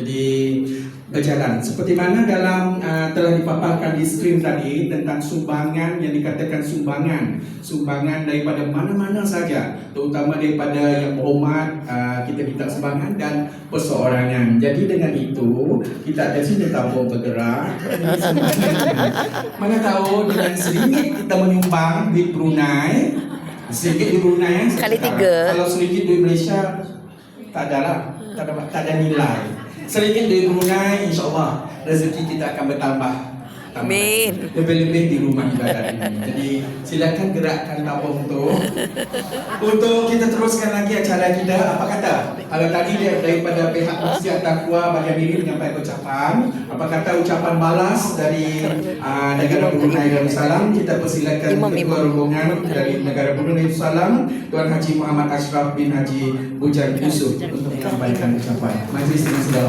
Jadi berjalan. Seperti mana dalam uh, telah dipaparkan di skrin tadi tentang sumbangan yang dikatakan sumbangan. Sumbangan daripada mana-mana saja. Terutama daripada yang berhormat uh, kita minta sumbangan dan perseorangan. Jadi dengan itu kita ada sini tabung bergerak. Mana tahu dengan seringgit kita menyumbang di Brunei. Seringgit di Brunei eh, Kali sekarang. tiga. kalau seringgit di Malaysia tak ada lah. Tak ada, tak ada nilai sedikit dari Brunei insyaAllah rezeki kita akan bertambah Tambah. Amin. lebih-lebih di rumah ibadat ini. Jadi silakan gerakkan tabung tu. Untuk kita teruskan lagi acara kita apa kata? Kalau tadi dia daripada pihak Masjid Taqwa bagian diri menyampaikan ucapan. Apa kata ucapan balas dari uh, negara Brunei Darussalam? Kita persilakan ketua rombongan dari negara Brunei Darussalam Tuan Haji Muhammad Ashraf bin Haji Bujan Yusuf untuk menyampaikan ucapan. Majlis ini sudah